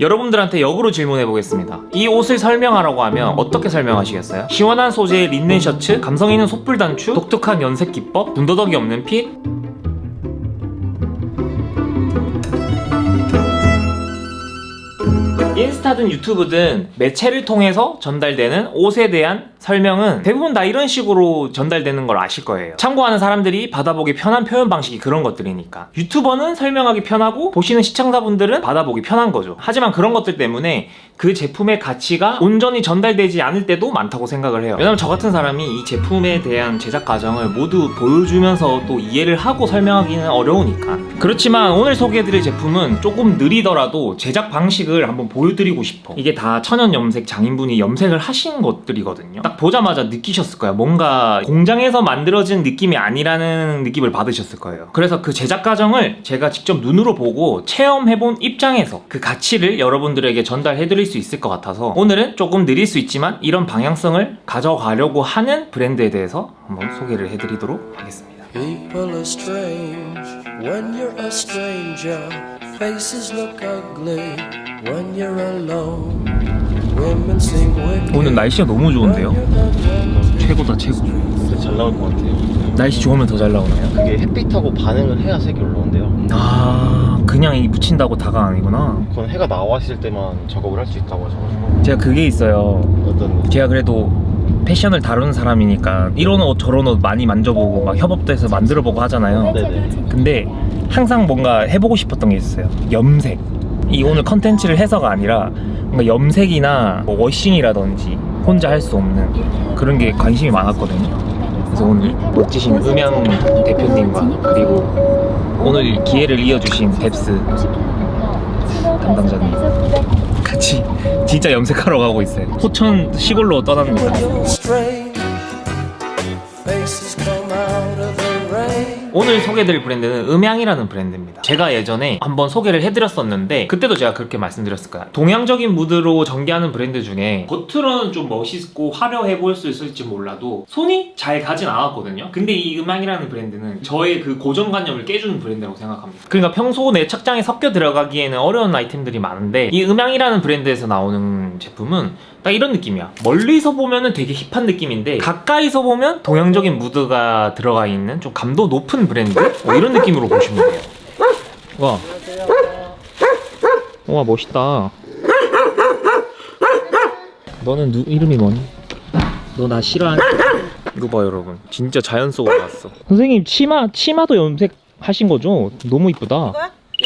여러분들한테 역으로 질문해 보겠습니다. 이 옷을 설명하라고 하면 어떻게 설명하시겠어요? 시원한 소재의 린넨 셔츠, 감성 있는 솥불 단추, 독특한 연색 기법, 군더더기 없는 핏, 인스타든 유튜브든 매체를 통해서 전달되는 옷에 대한 설명은 대부분 다 이런 식으로 전달되는 걸 아실 거예요. 참고하는 사람들이 받아보기 편한 표현 방식이 그런 것들이니까. 유튜버는 설명하기 편하고 보시는 시청자분들은 받아보기 편한 거죠. 하지만 그런 것들 때문에 그 제품의 가치가 온전히 전달되지 않을 때도 많다고 생각을 해요. 왜냐면 저 같은 사람이 이 제품에 대한 제작 과정을 모두 보여주면서 또 이해를 하고 설명하기는 어려우니까. 그렇지만 오늘 소개해드릴 제품은 조금 느리더라도 제작 방식을 한번 보여드리고 싶어. 이게 다 천연 염색 장인분이 염색을 하신 것들이거든요. 딱 보자마자 느끼셨을 거예요. 뭔가 공장에서 만들어진 느낌이 아니라는 느낌을 받으셨을 거예요. 그래서 그 제작 과정을 제가 직접 눈으로 보고 체험해본 입장에서 그 가치를 여러분들에게 전달해드릴 수 있을 것 같아서 오늘은 조금 느릴 수 있지만 이런 방향성을 가져가려고 하는 브랜드에 대해서 한번 소개를 해드리도록 하겠습니다. People are strange when you're a stranger. Faces look ugly when you're alone. 오늘 날씨가 너무 좋은데요? 최고다 최고. 잘 나올 것 같아요. 날씨 좋으면 더 잘 나오나요? 그게 햇빛하고 반응을 해야 색이 올라온대요. 아 그냥 이 묻힌다고 다가 아니구나. 그건 해가 나와 있을 때만 작업을 할 수 있다고 하셔가지고 제가 그게 있어요. 어떤 제가 그래도 패션을 다루는 사람이니까 이런 옷 저런 옷 많이 만져보고 막 협업도 해서 만들어보고 하잖아요. 네네 근데 항상 뭔가 해보고 싶었던 게 있어요. 염색. 이 오늘 컨텐츠를 해서가 아니라 뭔가 염색이나 뭐 워싱이라든지 혼자 할 수 없는 그런 게 관심이 많았거든요. 그래서 오늘 멋지신 음향 대표님과 그리고 오늘 기회를 이어주신 뎁스 담당자님 같이 진짜 염색하러 가고 있어요. 포천 시골로 떠납니다. 오늘 소개해드릴 브랜드는 음향이라는 브랜드입니다. 제가 예전에 한번 소개를 해드렸었는데 그때도 제가 그렇게 말씀드렸을 거야. 동양적인 무드로 전개하는 브랜드 중에 겉으로는 좀 멋있고 화려해 보일 수 있을지 몰라도 손이 잘 가진 않았거든요. 근데 이 음향이라는 브랜드는 저의 그 고정관념을 깨주는 브랜드라고 생각합니다. 그러니까 평소 내 착장에 섞여 들어가기에는 어려운 아이템들이 많은데 이 음향이라는 브랜드에서 나오는 제품은 딱 이런 느낌이야. 멀리서 보면은 되게 힙한 느낌인데 가까이서 보면 동양적인 무드가 들어가 있는 좀 감도 높은 브랜드? 뭐 이런 느낌으로 보시면 돼요. 와. 와 멋있다. 너는 누 이름이 뭐니? 너 나 싫어하는? 이거 봐 여러분. 진짜 자연 속으로 왔어. 선생님 치마 치마도 염색 하신 거죠? 너무 이쁘다.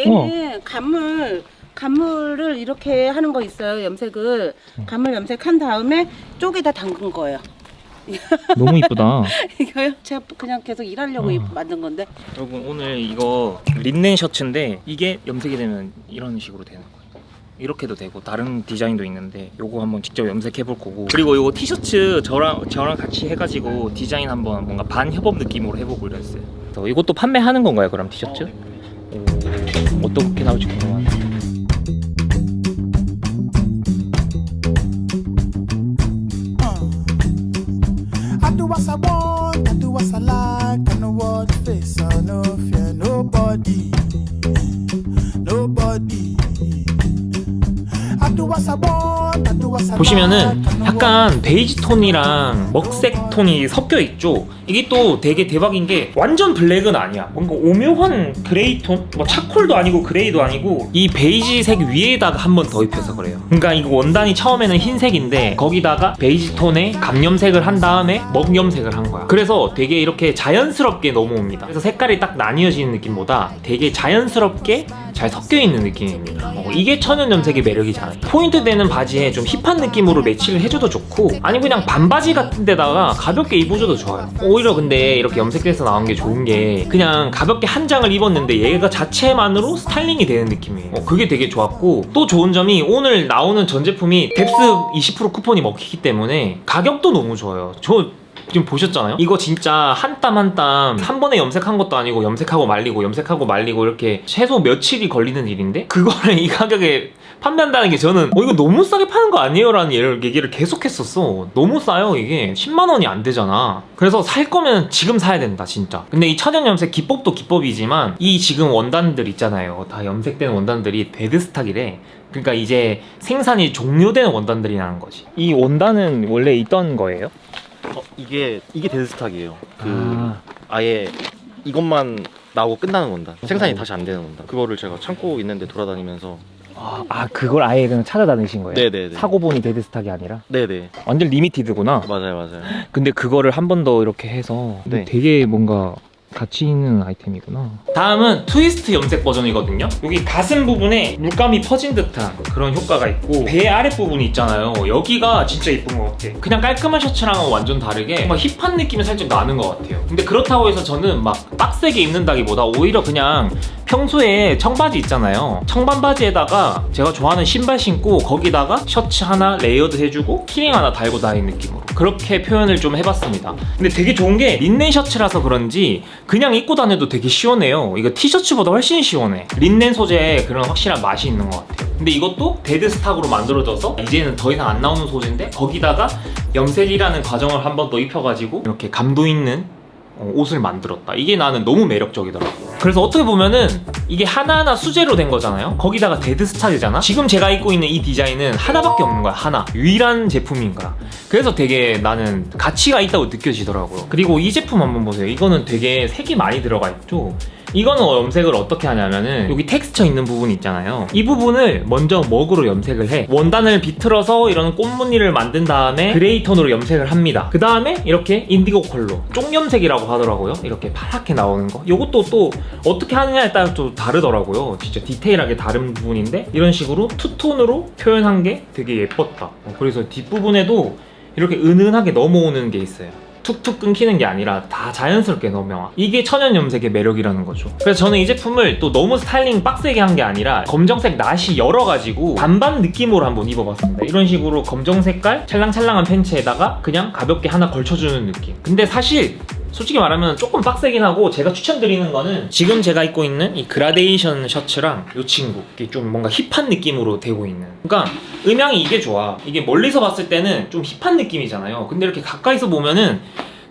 이거야? 얘는 간물 간물을 이렇게 하는 거 있어요 염색을 간물 염색한 다음에 쪽에다 담근 거예요 너무 이쁘다. 이거요? 제가 그냥 계속 일하려고 어. 이- 만든 건데 여러분 오늘 이거 린넨 셔츠인데 이게 염색이 되면 이런 식으로 되는 거예요. 이렇게도 되고 다른 디자인도 있는데 요거 한번 직접 염색해 볼 거고 그리고 요거 티셔츠 저랑 저랑 같이 해가지고 디자인 한번 뭔가 반 협업 느낌으로 해보고 이랬어요. 그래서 이것도 판매하는 건가요 그럼 티셔츠? 오, 어떻게 나올지 궁금하네. Cause I want 보시면은 약간 베이지 톤이랑 먹색 톤이 섞여 있죠. 이게 또 되게 대박인 게 완전 블랙은 아니야. 뭔가 오묘한 그레이 톤, 뭐 차콜도 아니고 그레이도 아니고 이 베이지색 위에다가 한 번 더 입혀서 그래요. 그러니까 이거 원단이 처음에는 흰색인데 거기다가 베이지 톤에 감염색을 한 다음에 먹염색을 한 거야. 그래서 되게 이렇게 자연스럽게 넘어옵니다. 그래서 색깔이 딱 나뉘어지는 느낌보다 되게 자연스럽게 잘 섞여 있는 느낌입니다. 어, 이게 천연 염색의 않을까. 포인트 되는 바지에 좀 힙한 느낌으로 매치를 해줘도 좋고, 아니 그냥 반바지 같은 데다가 가볍게 입어줘도 좋아요. 오히려 근데 이렇게 염색돼서 나온 게 좋은 게 그냥 가볍게 한 장을 입었는데 얘가 자체만으로 스타일링이 되는 느낌이에요. 어, 그게 되게 좋았고 또 좋은 점이 오늘 나오는 전 제품이 뎁스 20% 쿠폰이 먹히기 때문에 가격도 너무 좋아요. 저 지금 보셨잖아요? 이거 진짜 한 땀 한 땀 한 번에 염색한 것도 아니고 염색하고 말리고 염색하고 말리고 이렇게 최소 며칠이 걸리는 일인데 그거를 이 가격에 판매한다는 게 저는 어 이거 너무 싸게 파는 거 아니에요? 라는 얘기를 계속 했었어 너무 싸요 이게 10만 원이 안 되잖아 그래서 살 거면 지금 사야 된다 진짜 근데 이 천연 염색 기법도 기법이지만 이 지금 원단들 있잖아요 다 염색된 원단들이 데드 스탁이래 그러니까 이제 생산이 종료된 원단들이라는 거지. 이 원단은 원래 있던 거예요? 어, 이게 이게 데드스탁이에요. 그 아. 아 예 이것만 나오고 끝나는 원단. 생산이 다시 안 되는 원단. 그거를 제가 창고 있는데 돌아다니면서 아, 아, 그걸 아예 그냥 찾아다니신 거예요? 네네네. 사고 보니 데드스탁이 아니라 네네 완전 리미티드구나. 맞아요 맞아요. 근데 그거를 한 번 더 이렇게 해서 네. 되게 뭔가 가치 있는 아이템이구나. 다음은 트위스트 염색 버전이거든요. 여기 가슴 부분에 물감이 퍼진 듯한 그런 효과가 있고 배 아랫 부분이 있잖아요. 여기가 진짜 이쁜 것 같아. 그냥 깔끔한 셔츠랑은 완전 다르게 뭔가 힙한 느낌이 살짝 나는 것 같아요. 근데 그렇다고 해서 저는 막 빡세게 입는다기보다 오히려 그냥 평소에 청바지 있잖아요. 청반 바지에다가 제가 좋아하는 신발 신고 거기다가 셔츠 하나 레이어드 해주고 키링 하나 달고 다니는 느낌으로 그렇게 표현을 좀 해봤습니다. 근데 되게 좋은 게 린넨 셔츠라서 그런지 그냥 입고 다녀도 되게 시원해요. 이거 티셔츠보다 훨씬 시원해. 린넨 소재에 그런 확실한 맛이 있는 것 같아요. 근데 이것도 데드 스탁으로 만들어져서 이제는 더 이상 안 나오는 소재인데 거기다가 염색이라는 과정을 한 번 더 입혀가지고 이렇게 감도 있는 어, 옷을 만들었다. 이게 나는 너무 매력적이더라고. 그래서 어떻게 보면은 이게 하나하나 수제로 된 거잖아요. 거기다가 데드 스타일이잖아. 지금 제가 입고 있는 이 디자인은 하나밖에 없는 거야. 하나. 유일한 제품인 거야. 그래서 되게 나는 가치가 있다고 느껴지더라고요. 그리고 이 제품 한번 보세요. 이거는 되게 색이 많이 들어가 있죠. 이거는 염색을 어떻게 하냐면은 여기 텍스처 있는 부분 있잖아요. 이 부분을 먼저 먹으로 염색을 해. 원단을 비틀어서 이런 꽃무늬를 만든 다음에 그레이 톤으로 염색을 합니다. 그 다음에 이렇게 인디고 컬러, 쪽염색이라고 하더라고요. 이렇게 파랗게 나오는 거. 이것도 또 어떻게 하느냐에 따라 또 다르더라고요. 진짜 디테일하게 다른 부분인데 이런 식으로 투톤으로 표현한 게 되게 예뻤다. 어, 그래서 뒷부분에도 이렇게 은은하게 넘어오는 게 있어요. 툭툭 끊기는 게 아니라 다 자연스럽게 넘어와. 이게 천연 염색의 매력이라는 거죠. 그래서 저는 이 제품을 또 너무 스타일링 빡세게 한 게 아니라 검정색 낫이 열어가지고 반반 느낌으로 한번 입어봤습니다. 이런 식으로 검정 색깔 찰랑찰랑한 팬츠에다가 그냥 가볍게 하나 걸쳐주는 느낌. 근데 사실 솔직히 말하면 조금 빡세긴 하고 제가 추천드리는 거는 지금 제가 입고 있는 이 그라데이션 셔츠랑 이 친구 이게 좀 뭔가 힙한 느낌으로 되고 있는. 그러니까 음향이 이게 좋아. 이게 멀리서 봤을 때는 좀 힙한 느낌이잖아요. 근데 이렇게 가까이서 보면은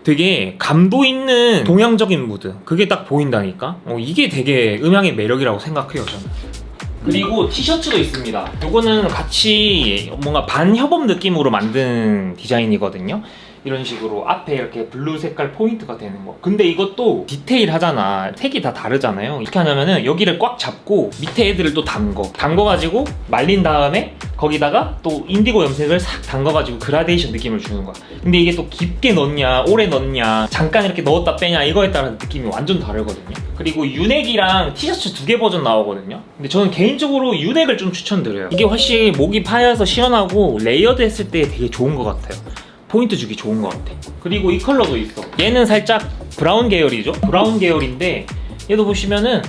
되게 감도 있는 동양적인 무드. 그게 딱 보인다니까? 어, 이게 되게 음향의 매력이라고 생각해요 저는. 그리고 티셔츠도 있습니다. 요거는 같이 뭔가 반협업 느낌으로 만든 디자인이거든요. 이런 식으로 앞에 이렇게 블루 색깔 포인트가 되는 거. 근데 이것도 디테일 하잖아. 색이 다 다르잖아요. 어떻게 하냐면은 여기를 꽉 잡고 밑에 애들을 또 담궈. 담궈가지고 말린 다음에 거기다가 또 인디고 염색을 싹 담궈가지고 그라데이션 느낌을 주는 거야. 근데 이게 또 깊게 넣냐, 오래 넣냐, 잠깐 이렇게 넣었다 빼냐 이거에 따라 느낌이 완전 다르거든요. 그리고 유넥이랑 티셔츠 두 개 버전 나오거든요. 근데 저는 개인적으로 유넥을 좀 추천드려요. 이게 훨씬 목이 파여서 시원하고 레이어드 했을 때 되게 좋은 것 같아요. 포인트 주기 좋은 것 같아. 그리고 이 컬러도 있어. 얘는 살짝 브라운 계열이죠. 브라운 계열인데 얘도 보시면은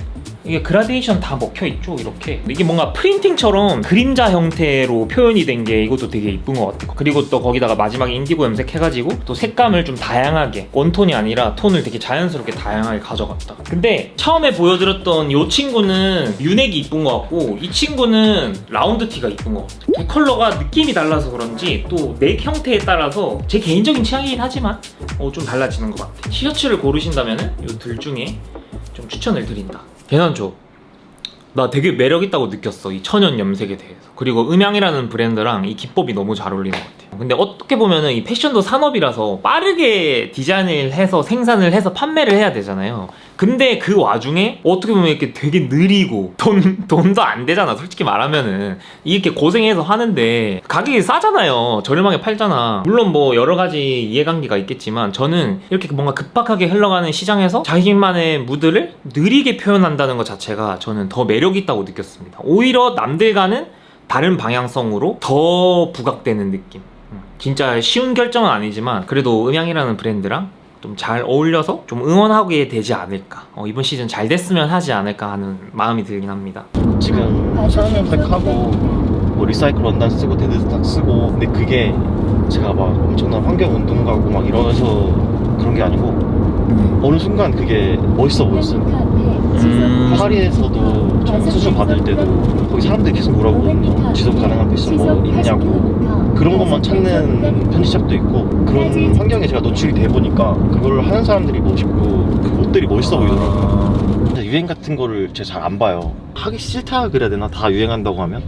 이게 그라데이션 다 먹혀 있죠. 이렇게 이게 뭔가 프린팅처럼 그림자 형태로 표현이 된 게 이것도 되게 이쁜 것 같아요. 그리고 또 거기다가 마지막에 인디고 염색해가지고 또 색감을 좀 다양하게 원톤이 아니라 톤을 되게 자연스럽게 다양하게 가져갔다. 근데 처음에 보여드렸던 이 친구는 유넥이 이쁜 것 같고 이 친구는 라운드 티가 이쁜 것 같아요. 두 컬러가 느낌이 달라서 그런지 또넥 형태에 따라서 제 개인적인 취향이긴 하지만 어, 좀 달라지는 것 같아요. 티셔츠를 고르신다면 은 이 둘 중에 좀 추천을 드린다. 괜찮죠? 나 되게 매력 있다고 느꼈어 이 천연 염색에 대해서 그리고 음향이라는 브랜드랑 이 기법이 너무 잘 어울리는 것 같아요 근데 어떻게 보면은 이 패션도 산업이라서 빠르게 디자인을 해서 생산을 해서 판매를 해야 되잖아요. 근데 그 와중에 어떻게 보면 이렇게 되게 느리고 돈, 돈도 안 되잖아 솔직히 말하면은. 이렇게 고생해서 하는데 가격이 싸잖아요. 저렴하게 팔잖아. 물론 뭐 여러 가지 이해관계가 있겠지만 저는 이렇게 뭔가 급박하게 흘러가는 시장에서 자신만의 무드를 느리게 표현한다는 것 자체가 저는 더 매력 있다고 느꼈습니다. 오히려 남들과는 다른 방향성으로 더 부각되는 느낌. 음, 진짜 쉬운 결정은 아니지만 그래도 음향이라는 브랜드랑 좀 잘 어울려서 좀 응원하게 되지 않을까. 어, 이번 시즌 잘 됐으면 하지 않을까 하는 마음이 들긴 합니다. 지금 천연염색하고 뭐 리사이클 원단 쓰고 데드스탁 쓰고 근데 그게 제가 막 엄청난 환경 운동 가고 막 이러면서 그런 게 아니고 어느 순간 그게 멋있어 보였어요. 음. 파리에서도 저 수준 받을 때도 거기 사람들이 계속 물어보거든요. 지속 가능한 패션 뭐 있냐고 그런 것만 찾는 편집샵도 있고 그런 환경에 제가 노출이 돼 보니까 그걸 하는 사람들이 멋있고 그 옷들이 멋있어 보이더라고요. 근데 유행 같은 거를 제가 잘 안 봐요. 하기 싫다 그래야 되나? 다 유행한다고 하면?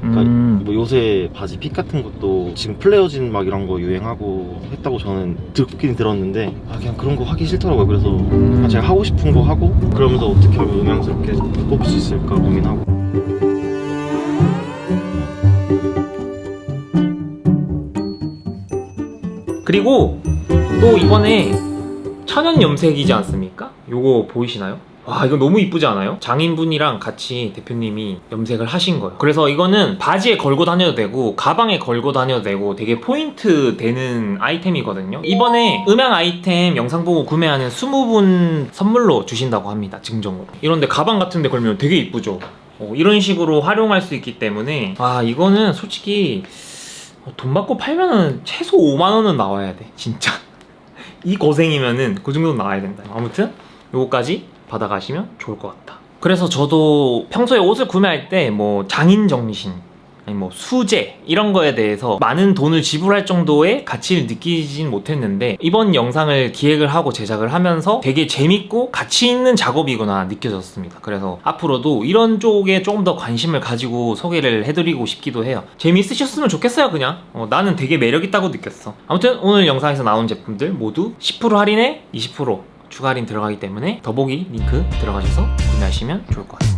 그러니까 음. 뭐 요새 바지 핏 같은 것도 지금 플레어진 막 이런 거 유행하고 했다고 저는 듣긴 들었는데 아 그냥 그런 거 하기 싫더라고요. 그래서 그냥 제가 하고 싶은 거 하고 그러면서 어떻게 하면 음향스럽게 뽑을 수 있을까 고민하고 그리고 또 이번에 천연 염색이지 않습니까? 요거 보이시나요? 와 이거 너무 이쁘지 않아요? 장인분이랑 같이 대표님이 염색을 하신 거예요. 그래서 이거는 바지에 걸고 다녀도 되고 가방에 걸고 다녀도 되고 되게 포인트 되는 아이템이거든요. 이번에 음향 아이템 영상 보고 구매하는 20분 선물로 주신다고 합니다 증정으로. 이런데 가방 같은 데 걸면 되게 이쁘죠? 어, 이런 식으로 활용할 수 있기 때문에. 아 이거는 솔직히 어, 돈 받고 팔면은 최소 5만 원은 나와야 돼 진짜. 이 고생이면은 그 정도 나와야 된다. 아무튼 요거까지 받아가시면 좋을 것 같다 그래서 저도 평소에 옷을 구매할 때 뭐 장인 정신 아니 뭐 수제 이런 거에 대해서 많은 돈을 지불할 정도의 가치를 느끼진 못했는데 이번 영상을 기획을 하고 제작을 하면서 되게 재밌고 가치 있는 작업이구나 느껴졌습니다. 그래서 앞으로도 이런 쪽에 조금 더 관심을 가지고 소개를 해드리고 싶기도 해요. 재미있으셨으면 좋겠어요 그냥. 어, 나는 되게 매력 있다고 느꼈어. 아무튼 오늘 영상에서 나온 제품들 모두 10% 할인에 20% 추가 할인 들어가기 때문에 더보기 링크 들어가셔서 구매하시면 좋을 것 같습니다.